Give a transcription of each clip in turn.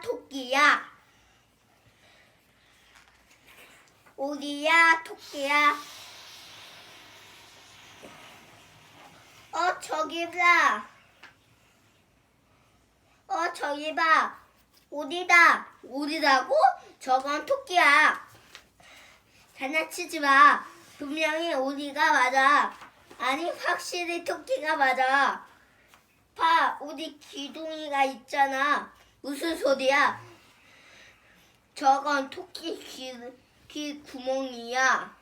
토끼야 오리야 토끼야 어 저기 봐. 어 저기 봐. 오리다. 오리라고? 저건 토끼야. 장난치지 마. 분명히 오리가 맞아. 아니 확실히 토끼가 맞아. 봐, 우리 기둥이가 있잖아. 무슨 소리야? 저건 토끼 귀, 귀 구멍이야.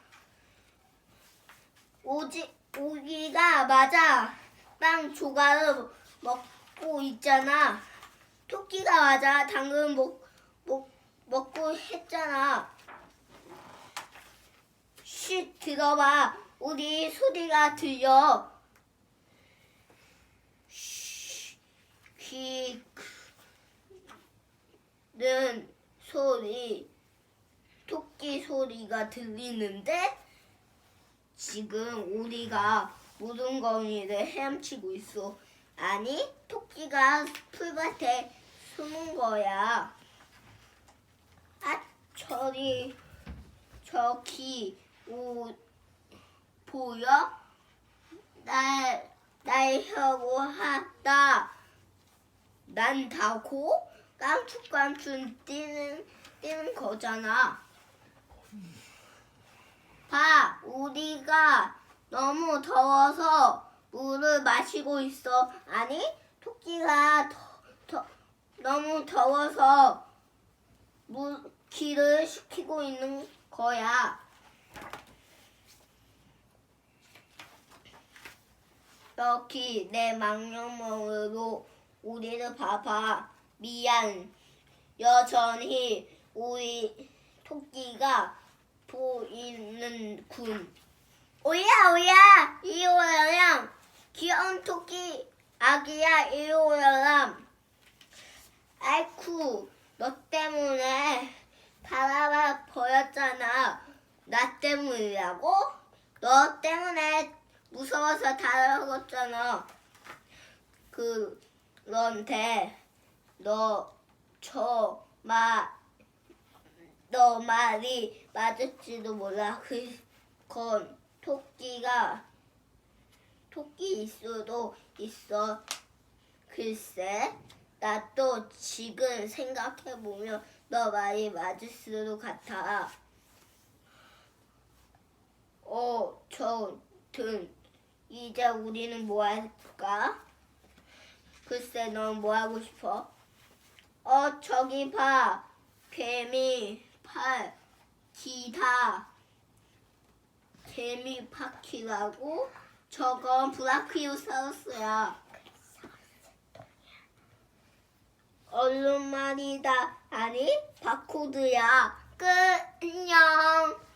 오지, 오기가 맞아. 빵 조각을 먹고 있잖아. 토끼가 맞아. 당근 먹, 먹, 먹고 했잖아. 쉿, 들어봐. 우리 소리가 들려. 쉿, 귀 는 소리, 토끼 소리가 들리는데 지금 우리가 무등거미를 헤엄치고 있어. 아니, 토끼가 풀밭에 숨은 거야. 아, 저리, 저기, 오, 보여? 날, 날 혀고 하다. 난 다고 깜축깜축 뛰는, 뛰는 거잖아. 봐, 우리가 너무 더워서 물을 마시고 있어. 아니, 토끼가 더, 더, 너무 더워서 물, 기를 식히고 있는 거야. 여기 내 망령먹으로 우리를 봐봐. 미안. 여전히 우리 토끼가 보이는군. 오야 오야 이리 오라람 귀여운 토끼 아기야 이리 오라람 아이쿠 너 때문에 바라봐 버렸잖아 나 때문이라고? 너 때문에 무서워서 달아갔잖아 그런데 너 저 마 너 말이 맞을지도 몰라. 그건 토끼가 토끼일 수도 있어. 글쎄, 나 또 지금 생각해 보면 너 말이 맞을 수도 같아. 어, 저 든 이제 우리는 뭐 할까? 글쎄, 넌 뭐 하고 싶어? 어, 저기 봐. 개미, 팔, 기타. 개미 파키라고? 저건 브라키오사우스야. 얼른 말이다. 아니, 바코드야. 끝. 안녕.